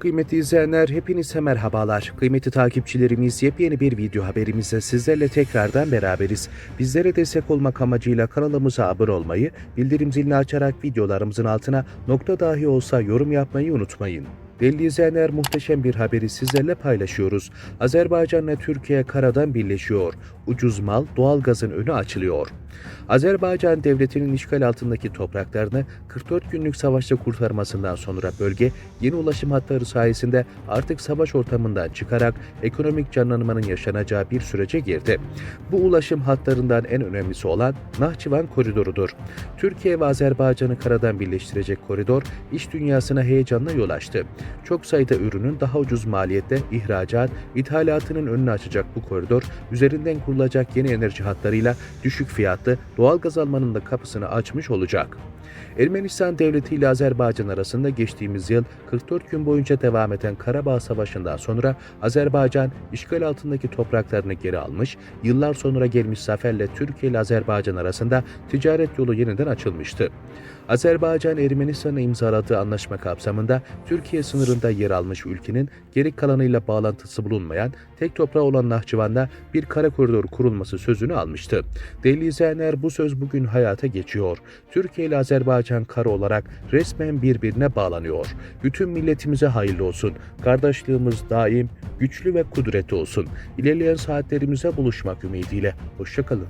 Kıymetli izleyenler hepinize merhabalar. Kıymetli takipçilerimiz yepyeni bir video haberimizle sizlerle tekrardan beraberiz. Bizlere destek olmak amacıyla kanalımıza abone olmayı, bildirim zilini açarak videolarımızın altına nokta dahi olsa yorum yapmayı unutmayın. Değerli izleyenler muhteşem bir haberi sizlerle paylaşıyoruz. Azerbaycan'la Türkiye karadan birleşiyor. Ucuz mal, doğalgazın önü açılıyor. Azerbaycan devletinin işgal altındaki topraklarını 44 günlük savaşta kurtarmasından sonra bölge yeni ulaşım hatları sayesinde artık savaş ortamından çıkarak ekonomik canlanmanın yaşanacağı bir sürece girdi. Bu ulaşım hatlarından en önemlisi olan Nahçıvan koridorudur. Türkiye ve Azerbaycan'ı karadan birleştirecek koridor iş dünyasına heyecanla yol açtı. Çok sayıda ürünün daha ucuz maliyette ihracat, ithalatının önünü açacak bu koridor, üzerinden kurulacak yeni enerji hatlarıyla düşük fiyatlı doğalgaz almanın da kapısını açmış olacak. Ermenistan Devleti ile Azerbaycan arasında geçtiğimiz yıl 44 gün boyunca devam eden Karabağ Savaşı'ndan sonra Azerbaycan işgal altındaki topraklarını geri almış, yıllar sonra gelmiş zaferle Türkiye ile Azerbaycan arasında ticaret yolu yeniden açılmıştı. Azerbaycan Ermenistan'la imzaladığı anlaşma kapsamında Türkiye sınırında yer almış ülkenin geri kalanıyla bağlantısı bulunmayan tek toprağı olan Nahçıvan'da bir kara koridor kurulması sözünü almıştı. Değerli izleyenler bu söz bugün hayata geçiyor. Türkiye ile Azerbaycan kara olarak resmen birbirine bağlanıyor. Bütün milletimize hayırlı olsun. Kardeşliğimiz daim güçlü ve kudretli olsun. İlerleyen saatlerimize buluşmak ümidiyle. Hoşçakalın.